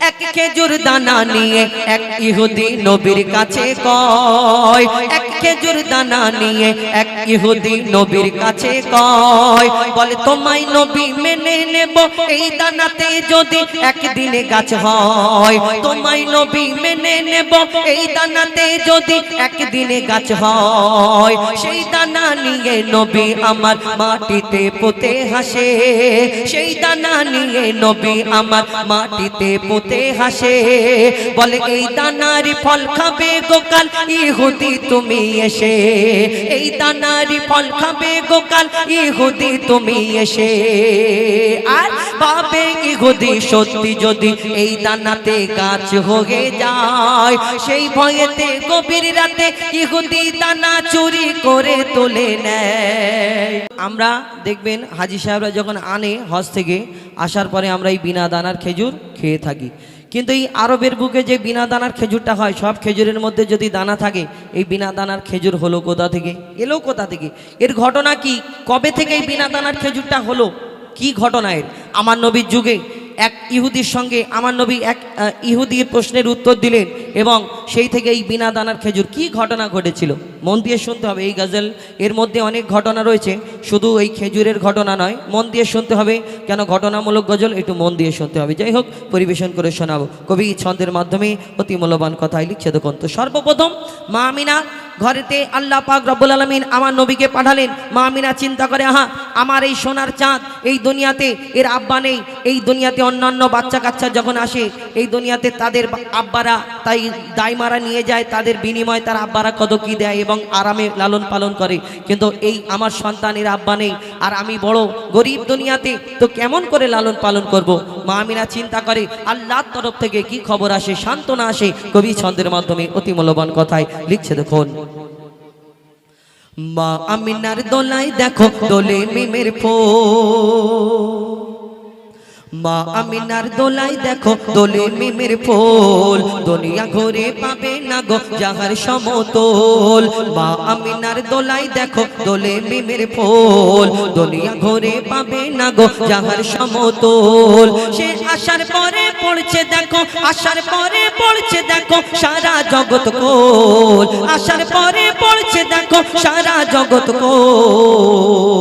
a খেজুর দানা নিয়ে এক ইহুদি নবীর কাছে কয়। এক খেজুর দানা নিয়ে এক ইহুদি নবীর কাছে কয়। বলে, তোমায় নবী মেনে নেব এই দানাতে যদি একদিনে গাছ হয়। তোমায় নবী মেনে নেব এই দানাতে যদি একদিনে গাছ হয়। সেই দানা নিয়ে নবী আমার মাটিতে পোতে হাসে। সেই দানা নিয়ে নবী আমার মাটিতে পোতে হাসে বলে, এই দানারি ফল খাবে গোকাল, ইহুদি তুমি এসে। এই দানারি ফল খাবে গোকাল, ইহুদি তুমি এসে। আর পাবে ইহুদি সত্যি যদি এই দানাতে গাছ হয়ে যায়। সেই ভয়েতে গভীর রাতে ইহুদি দানা চুরি করে তুলে নেয়। আমরা দেখবেন হাজি সাহেবরা যখন আনে হজ থেকে, আসার পরে আমরা এই বিনা দানার খেজুর খেয়ে থাকি। কিন্তু এই আরবের বুকে যে বিনা দানার খেজুরটা হয়, সব খেজুরের মধ্যে যদি দানা থাকে, এই বিনা দানার খেজুর হলো কোথা থেকে? এলো কোথা থেকে? এর ঘটনা কি? কবে থেকে এই বিনা দানার খেজুরটা হলো? কি ঘটনা এর? আমার নবীর যুগে এক ইহুদির সঙ্গে আমার নবী এক ইহুদির প্রশ্নের উত্তর দিলেন এবং সেই থেকে এই বিনা দানার খেজুর। কি ঘটনা ঘটেছিল? মন দিয়ে শুনতে হবে এই গজল। এর মধ্যে অনেক ঘটনা রয়েছে। শুধু এই খেজুরের ঘটনা নয়, মন দিয়ে শুনতে হবে কেন ঘটনামূলক গজল, একটু মন দিয়ে শুনতে হবে। যাই হোক, পরিবেশন করে শোনাবো। কবি ছন্দের মাধ্যমে অতি মূল্যবান কথাই লিখছে দেখুন। তো সর্বপ্রথম, মা আমিনা ঘরেতে আল্লাহ পাক রব্বুল আলমিন আমার নবীকে পাঠালেন। মা আমিনা চিন্তা করে, আহা, আমার এই সোনার চাঁদ এই দুনিয়াতে এর আব্বা নেই, এই দুনিয়াতে অন্যান্য বাচ্চা কাচ্চা যখন আসে, এই দুনিয়াতে তাদের আব্বারা তাই দায়মারা নিয়ে যায়, তাদের বিনিময়ে তার আব্বারা কত কী দেয় এবং আরামে লালন পালন করে। কিন্তু এই আমার সন্তানের আব্বা নেই, আর আমি বড় গরিব দুনিয়াতে, তো কেমন করে লালন পালন করব? মা আমিনা চিন্তা করে, আল্লাহর তরফ থেকে কি খবর আসে, সান্ত্বনা আসে? কবি ছন্দের মাধ্যমে অতি মূল্যবান কথায় লিখছে দেখুন। মা আমিনার দোলাই দেখো দোলে মিমের ফো মা আমিনার দোলাই দেখো, দোলে মিমের ফুল। দুনিয়া ঘুরে পাবে না গো যাহার সমতল। মা আমিনার দোলাই দেখো, দোলে মিমের ফুল। দুনিয়া ঘুরে পাবে না গো যাহার সমতল। সে আসার পরে পড়ছে দেখো, আসার পরে পড়ছে দেখো সারা জগৎ কোল। আসার পরে পড়ছে দেখো সারা জগৎ কোল।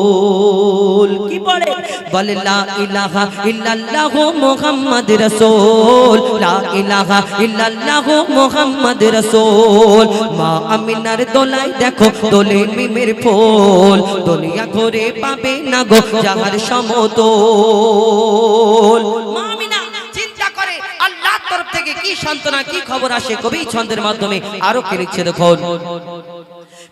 পড়ে বলে, লা ইলাহা ইল্লাল্লাহ মুহাম্মদ রাসূল, লা ইলাহা ইল্লাল্লাহ মুহাম্মদ রাসূল, মা আমিনার দোলাই দেখো দোলে মিমের ফুল, দুনিয়া ঘুরে পাবে না গো যাহার সমতল। আল্লাহর তরফ থেকে কি সান্ত্বনা, কি খবর আসে কবি ছন্দের মাধ্যমে আরও কে লিখছে দেখুন।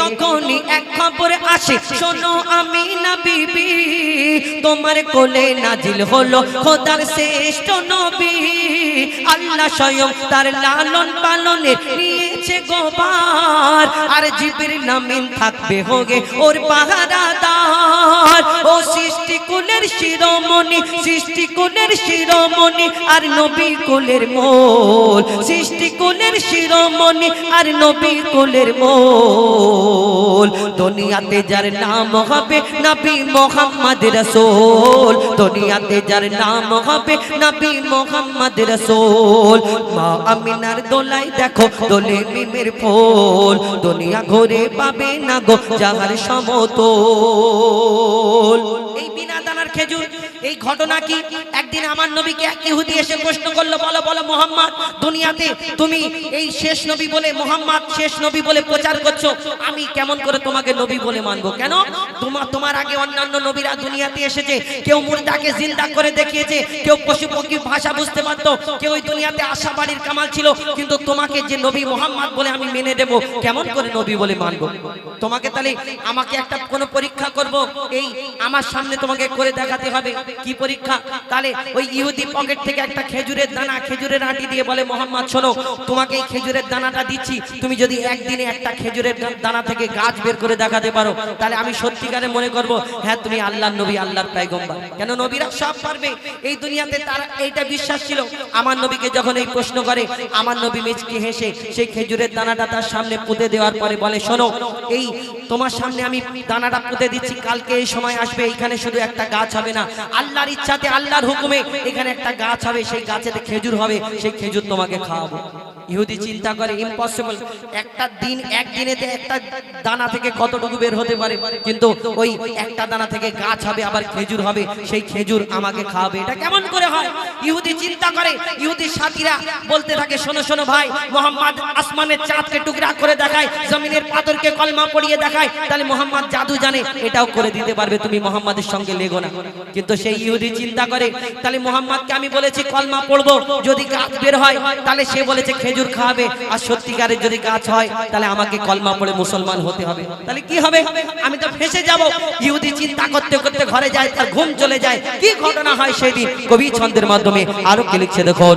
তখনই এক খবর আসে, শোনো আমি না বিবি, তোমার কোলে নাজিল হলো খোদার শ্রেষ্ঠ নবী। আল্লাহ স্বয়ং তার লালন পালনে নিয়েছে গোবার আর জিবির নামিন থাকবে হোগে ওর পাহারাদার। ও সৃষ্টি কুলের শিরোমণি, সৃষ্টি কুলের শিরোমণি আর নবী কুলের মোল। সৃষ্টি কুলের শিরোমণি আর নবী কুলের মোল। দুনিয়াতে যার নাম হবে নবী মোহাম্মদ রসুল। দুনিয়াতে যার নাম হবে নবী মোহাম্মদ রসুল। মা আমিনার দোলাই দেখো দোলে মিমের ফুল। দুনিয়া ঘুরে পাবে না গো যাহার সমতল। এই দানার খেজুর, এই ঘটনা কি? একদিন আমার নবীকে এক ইহুদি এসে প্রশ্ন করল, বলো বলো, মোহাম্মদ, দুনিয়াতে তুমি এই শেষ নবী বলে, মোহাম্মদ, শেষ নবী বলে প্রচার করছ, আমি কেমন করে তোমাকে নবী বলে মানবো? কেন? তোমার তোমার আগে অন্যান্য নবীরা দুনিয়াতে এসেছে, কেউ মুর্দাকে জিন্দা করে দেখিয়েছে, কেউ পশু ভাষা বুঝতে পারতো, কেউ ওই দুনিয়াতে আশা বাড়ির কামাল ছিল, কিন্তু তোমাকে যে নবী মোহাম্মদ বলে আমি মেনে দেব কেমন করে নবী বলে মানবো? তোমাকে তাহলে আমাকে একটা কোনো পরীক্ষা করব? এই আমার সামনে তোমাকে করে দেখাতে হবে। কি পরীক্ষা? তাহলে ওই ইহুদি পকেট থেকে একটা খেজুরের দানা, খেজুরের আটি দিয়ে বলে, মোহাম্মদ, শোনো, তোমাকে এই খেজুরের দানাটা দিচ্ছি। তুমি যদি একদিনে একটা খেজুরের দানা থেকে গাছ বের করে দেখাতে পারো, তাহলে আমি সত্যিকারে মনে করব হ্যাঁ তুমি আল্লাহর নবী, আল্লাহর কেন নবীরা সব পারবে? এই দুনিয়াতে তারা এইটা বিশ্বাস ছিল। আমার নবীকে যখন এই প্রশ্ন করে, আমার নবী মিচকি হেসে সেই খেজুরের দানাটা তার সামনে পুঁতে দেওয়ার পরে বলে, শোনো, এই তোমার সামনে আমি দানাটা পুঁতে দিচ্ছি, কালকে এই সময় আসবে এইখানে শুধু একটা গাছ হবে না। আল্লাহর ইচ্ছাতে, আল্লাহর হুকুমে এখানে একটা গাছ হবে, সেই গাছেতে খেজুর হবে, সেই খেজুর তোমাকে খাওয়াবো। ইহুদি চিন্তা করে ইম্পসিবল একটা দিন একদিনেতে একটা দানা থেকে কতটুকু বের হতে পারে? কিন্তু ওই একটা দানা থেকে গাছ হবে, আবার খেজুর হবে, সেই খেজুর আমাকে খাওয়াবে। এটা কেমন করে হয়? ইহুদি চিন্তা করে, ইহুদি সাথীরা বলতে থাকে, শোনো শোনো ভাই, মোহাম্মদ আসমানের চাঁদকে টুকরা করে দেখায়, জমিনের পাথরকে কলমা পড়িয়ে দেখায়, তাহলে মোহাম্মদ জাদু জানে, এটাও করে দিতে পারবে, তুমি মোহাম্মদের সঙ্গে লেগো না। কিন্তু সেই ইহুদি চিন্তা করে, তাহলে মোহাম্মদকে আমি বলেছি কলমা পড়ব, যদি গাছ বের হয়, তাহলে সে বলেছে খেজুর খাওয়াবে, আর সত্যিকারের যদি গাছ হয়, তাহলে আমাকে কলমা পড়ে মুসলমান হতে হবে। তাহলে কি হবে? আমি তো ফেসে যাব। ইহুদি চিন্তা করতে করতে ঘরে যায়, তার ঘুম চলে যায়। কি ঘটনা হয় সেদিন? কবি ছন্দের মাধ্যমে আরও কি লিখছে দেখুন।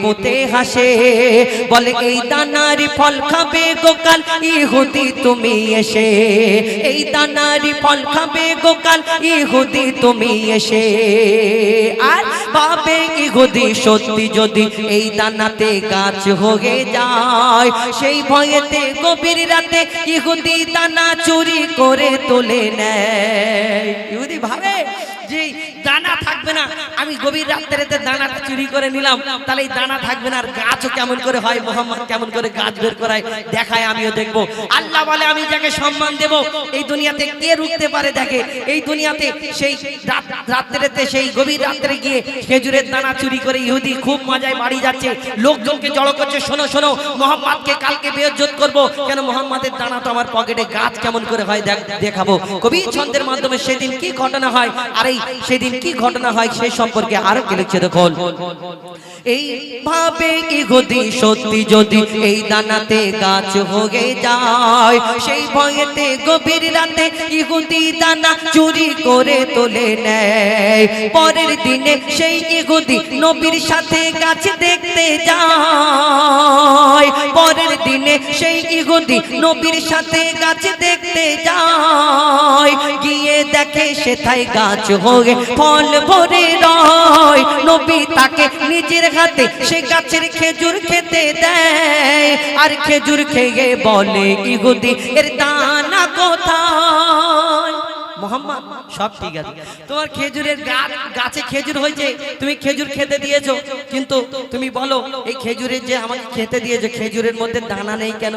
পুঁতে হাসে। বলে, এই দানারি ফল খাবে গোকাল, ইহুদি তুমি এসে। এই দানারি ফল খাবে গোকাল, ইহুদি তুমি এসে। আর ভাবে ইহুদি সত্যি যদি এই দানাতে গাছ হয়ে যায়। সেই ভয়েতে গভীর রাতে ইহুদি দানা চুরি করে তোলে নেয়। ইহুদি ভাবে থাকবে না। আমি গভীর রাত্রেতে দানাটা চুরি করে নিলাম। তাহলে এই দানা থাকবে না, আর গাছও কেমন করে হয়, মোহাম্মদ কেমন করে গাছ বের করায়, দেখায়, আমিও দেখব। আল্লাহ বলে, আমি যাকে সম্মান দেব, এই দুনিয়াতে কে রুখতে পারে দেখে? এই দুনিয়াতে সেই রাত- রাত্রেতে সেই গভীর রাত্রে গিয়ে খেজুরের দানা চুরি করে ইহুদি খুব মজায় বাড়ি যাচ্ছে। লোকজনকে জড়ো করছে, শোনো শোনো, মোহাম্মদকে কালকে বেজ্জত করব। কেন মোহাম্মদের দানা তো আমার পকেটে গাছ কেমন করে হয় দেখ- দেখাবো। কবি ছন্দের মাধ্যমে সেদিন কি ঘটনা হয়? আর এই সেদিন কি ঘটনা হয়? সেই সম্পর্কে আরও কি লিখছে দেখুন। এই ভাবে ইহুদি সত্যি যদি এই দানাতে গাছ হয়ে যায়, সেই ভয়েতে গভীর রাতে ইহুদি দানা চুরি করে তোলে নেয়। পরের দিনে সেই ইহুদি নবীর সাথে গাছ দেখতে যায়। পরের দিনে সেই ইহুদি নবীর সাথে গাছ দেখতে যায়। গিয়ে দেখে সেথায় গাছ হয়ে ফল ভরে রয় নবী তাকে নিজের হাতে সে গাছের খেজুর খেতে দেয়। আর খেজুর খেয়ে বলে, ইহুদি, এর দানা কোথায়? মোহাম্মদ, সব ঠিক আছে। তোমার খেজুরের গাছ গাছে খেজুর হয়েছে, তুমি খেজুর খেতে দিয়েছ। কিন্তু তুমি বলো, এই খেজুরের যে আমাকে খেতে দিয়েছ, খেজুরের মধ্যে দানা নেই কেন?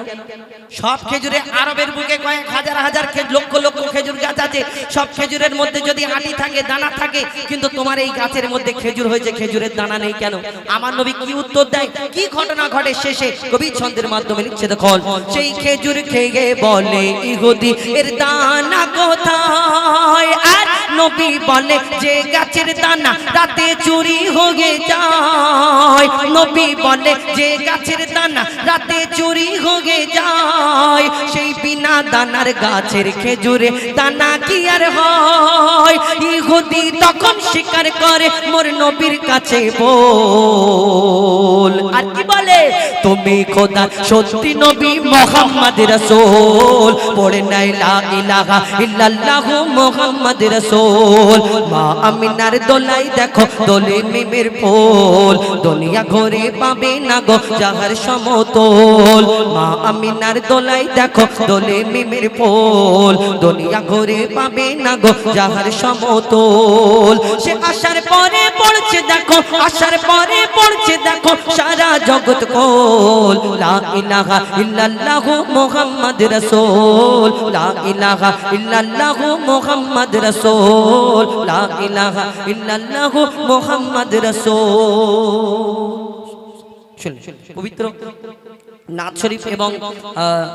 সব খেজুরে আরবের বুকে কয়েক হাজার হাজার লক্ষ লক্ষ খেজুর গাছ আছে। সব খেজুরের মধ্যে যদি আটি থাকে, দানা থাকে, কিন্তু তোমার এই গাছের মধ্যে খেজুর হয়েছে, খেজুরের দানা নেই কেন? আমার নবী কি উত্তর দেয়? কি ঘটনা ঘটে শেষে? কবি ছন্দের মাধ্যমে লিখছে, দেখুন, সেই খেজুর খেয়ে বলে, ইহুদি, এর দানা কোথায়? আর নবী বলে, যে গাছের দানা রাতে চুরি হয়ে যায়। নবী বলে, যে গাছের দানা রাতে চুরি হয়ে যায়, সেই বিনা দানার গাছের খেজুরে দানা কি আর হয়? ইহুদি তখন স্বীকার করে, মোর নবীর কাছে বল। আর কি বলে, তুমি খোদা, সত্যি নবী মোহাম্মদ রসুল। পড়ে নাই লা ইলাহা ইল্লাল্লাহু মোহাম্মদ রসুল। মা আমিনার দোলাই দেখো, দোলে মিমের ফুল। দুনিয়া ঘরে পাবে না গো যাহার সমতল। মা আমিনার দোলাই দেখো, দোলে মিমের পোল দুনিয়া ঘরে পাবে না গো যাহার সমতল। সে আসার পরে পড়ছে দেখো আসার পরে পড়ছে দেখো, সারা জগৎ কোল। লা ইলাহা ইল্লাল্লাহু মুহাম্মদ রাসূল। লা ইলাহা ইল্লাল্লাহু মুহাম্মদ রাসূল। লা ইলাহা ইল্লাল্লাহু মুহাম্মদ রাসূল। পবিত্র নাথ শরীফ এবং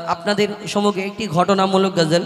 আপনাদের সমগ্র একটি ঘটনামূলক গজল